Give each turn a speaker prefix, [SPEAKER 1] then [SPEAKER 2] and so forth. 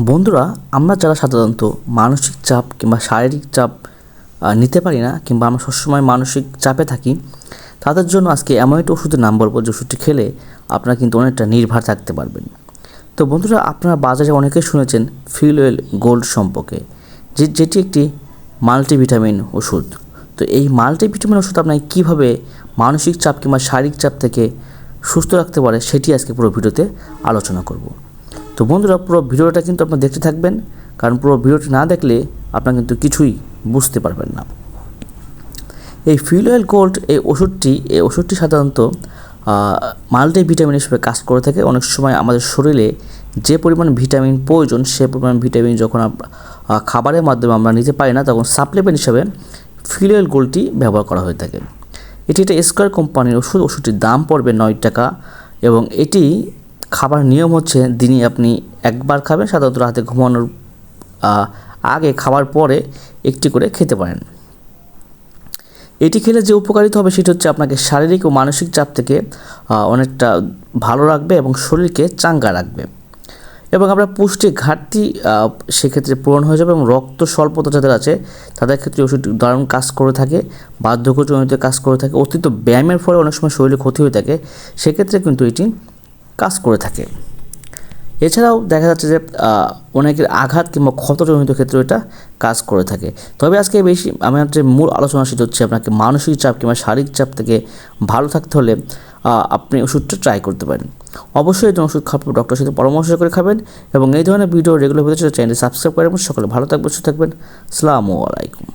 [SPEAKER 1] বন্ধুরা, আমরা যারা সাধারণত মানসিক চাপ কিংবা শারীরিক চাপ নিতে পারি না কিংবা আমরা সবসময় মানসিক চাপে থাকি, তাদের জন্য আজকে এমন একটা ওষুধের নাম বলব যে ওষুধটি খেলে আপনারা কিন্তু অনেকটা নির্ভর থাকতে পারবেন। তো বন্ধুরা, আপনারা বাজারে অনেকে শুনেছেন ফিল ওয়েল গোল্ড সম্পর্কে, যে যেটি একটি মাল্টিভিটামিন ওষুধ। তো এই মাল্টিভিটামিন ওষুধ আপনাকে কীভাবে মানসিক চাপ কিংবা শারীরিক চাপ থেকে সুস্থ রাখতে পারে সেটি আজকে পুরো ভিডিওতে আলোচনা করব। তো বন্ধুরা, পুরো ভিডিওটা কিন্তু আপনারা দেখতে থাকবেন, কারণ পুরো ভিডিওটি না দেখলে আপনারা কিন্তু কিছুই বুঝতে পারবেন না। এই ফিল অয়েল গোল্ড এই ওষুধটি এই ওষুধটি সাধারণত মাল্টিভিটামিন হিসেবে কাজ করে থাকে। অনেক সময় আমাদের শরীরে যে পরিমাণ ভিটামিন প্রয়োজন, সে পরিমাণ ভিটামিন যখন খাবারের মাধ্যমে আমরা নিতে পারি না, তখন সাপ্লিমেন্ট হিসেবে ফিল অয়েল গোল্ডটি ব্যবহার করা হয়ে থাকে। এটি একটা স্কোয়ার কোম্পানির ওষুধ। ওষুধটির দাম পড়বে নয় টাকা এবং এটি খাবার নিয়ম হচ্ছে দিনে আপনি একবার খাবেন, সাধারণত রাতে ঘুমানোর আগে খাবার পরে একটি করে খেতে পারেন। এটি খেলে যে উপকারিতা হবে সেটি হচ্ছে আপনাকে শারীরিক ও মানসিক চাপ থেকে অনেকটা ভালো রাখবে এবং শরীরকে চাঙ্গা রাখবে। এবং আমরা পুষ্টি ঘাটতি সেক্ষেত্রে পূরণ হয়ে যাবে এবং রক্ত স্বল্পতা যাদের আছে, তাদের ক্ষেত্রে ওষুধ দারুণ কাজ করে থাকে, বার্ধক্যজনিত কাজ করে থাকে, অতিরিক্ত ব্যায়ামের ফলে অনেক সময় শরীরে ক্ষতি হয়ে থাকে। সেক্ষেত্রে কিন্তু এটি কাজ করে থাকে। এছাড়াও দেখা যাচ্ছে যে অনেকের আঘাত কিংবা ক্ষতজনিত ক্ষেত্রে এটা কাজ করে থাকে। তবে আজকে বেশি আমার যে মূল আলোচনা সেটা হচ্ছে আপনাকে মানসিক চাপ কিংবা শারীরিক চাপ থেকে ভালো থাকতে হলে আপনি ওষুধটা ট্রাই করতে পারেন। অবশ্যই এই ওষুধ খাবেন ডক্টরের সাথে পরামর্শ করে খাবেন এবং এই ধরনের ভিডিও রেগুলার পেতে চ্যানেলটি সাবস্ক্রাইব করে রাখবেন। সকলে ভালো থাকবেন, সুস্থ থাকবেন। সালামু আলাইকুম।